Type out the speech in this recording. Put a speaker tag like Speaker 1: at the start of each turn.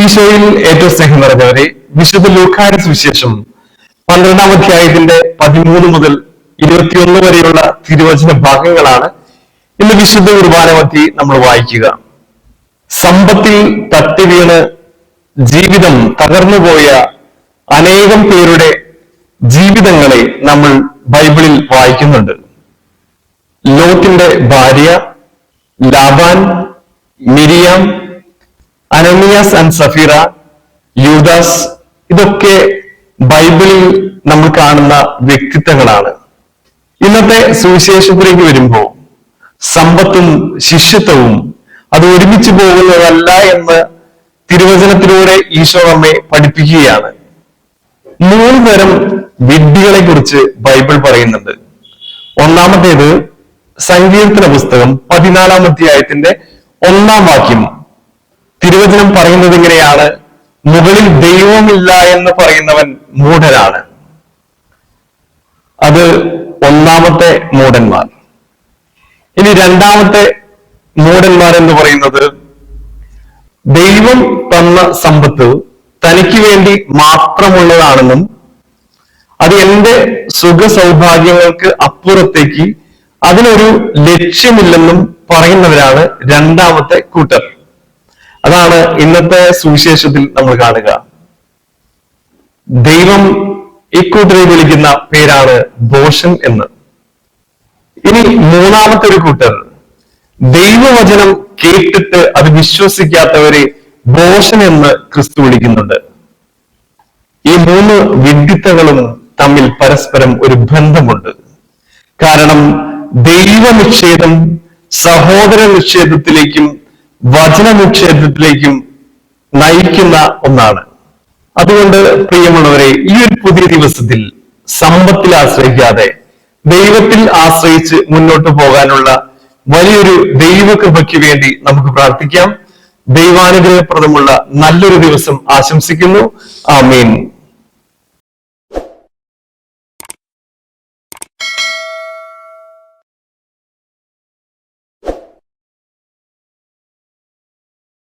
Speaker 1: ഈശോയിൽ ഏറ്റവും സ്നേഹം നിറഞ്ഞവരെ വിശുദ്ധ ലൂക്കാരസ് വിശേഷം പന്ത്രണ്ടാം അധ്യായത്തിന്റെ പതിമൂന്ന് മുതൽ ഇരുപത്തിയൊന്ന് വരെയുള്ള തിരുവചന ഭാഗങ്ങളാണ് ഇന്ന് വിശുദ്ധ കുർബാനമത്തി നമ്മൾ വായിക്കുക. സമ്പത്തിൽ തട്ടി വീണ് ജീവിതം തകർന്നുപോയ അനേകം പേരുടെ ജീവിതങ്ങളെ നമ്മൾ ബൈബിളിൽ വായിക്കുന്നുണ്ട്. ലോത്തിന്റെ ഭാര്യ Laban Miriam Ananias and Sapphira യൂദാസ് ഇതൊക്കെ ബൈബിളിൽ നമ്മൾ കാണുന്ന വ്യക്തിത്വങ്ങളാണ്. ഇന്നത്തെ സുവിശേഷത്തിലേക്ക് വരുമ്പോൾ സമ്പത്തും ശിഷ്യത്വവും അത് ഒരുമിച്ച് പോകുന്നതല്ല എന്ന് തിരുവചനത്തിലൂടെ ഈശോ നമ്മെ പഠിപ്പിക്കുകയാണ്. മൂന്ന് തരം വിഡ്ഢികളെ കുറിച്ച് ബൈബിൾ പറയുന്നുണ്ട്. ഒന്നാമത്തേത് സങ്കീർത്തന പുസ്തകം പതിനാലാം അധ്യായത്തിന്റെ ഒന്നാം വാക്യം. തിരുവചനം പറയുന്നത് ഇങ്ങനെയാണ്. മുകളിൽ ദൈവമില്ല എന്ന് പറയുന്നവൻ മൂഢനാണ്. അത് ഒന്നാമത്തെ മൂഢന്മാർ. ഇനി രണ്ടാമത്തെ മൂഢന്മാർ എന്ന് പറയുന്നത് ദൈവം തന്ന സമ്പത്ത് തനിക്ക് വേണ്ടി മാത്രമുള്ളതാണെന്നും അത് എന്റെ സുഖ സൗഭാഗ്യങ്ങൾക്ക് അപ്പുറത്തേക്ക് അതിനൊരു ലക്ഷ്യമില്ലെന്നും പറയുന്നവരാണ് രണ്ടാമത്തെ കൂട്ടർ. അതാണ് ഇന്നത്തെ സുവിശേഷത്തിൽ നമ്മൾ കാണുക. ദൈവം ഇക്കൂട്ടരെ വിളിക്കുന്ന പേരാണ് ദോഷൻ എന്ന്. ഇനി മൂന്നാമത്തെ ഒരു കൂട്ടർ. ദൈവവചനം കേട്ടിട്ട് അത് വിശ്വസിക്കാത്തവരെ ദോഷൻ എന്ന് ക്രിസ്തു വിളിക്കുന്നുണ്ട്. ഈ മൂന്ന് വിഡിത്തകളും തമ്മിൽ പരസ്പരം ഒരു ബന്ധമുണ്ട്. കാരണം ദൈവനിഷേധം സഹോദര നിഷേധത്തിലേക്കും വചന നിഷേധത്തിലേക്കും നയിക്കുന്ന ഒന്നാണ്. അതുകൊണ്ട് പ്രിയമുള്ളവരെ ഈ ഒരു പുതിയ ദിവസത്തിൽ സമ്പത്തിൽ ആശ്രയിക്കാതെ ദൈവത്തിൽ ആശ്രയിച്ച് മുന്നോട്ട് പോകാനുള്ള വലിയൊരു ദൈവകൃപയ്ക്ക് വേണ്ടി നമുക്ക് പ്രാർത്ഥിക്കാം. ദൈവാനുഗ്രഹപ്രദമുള്ള നല്ലൊരു ദിവസം ആശംസിക്കുന്നു. ആമീൻ.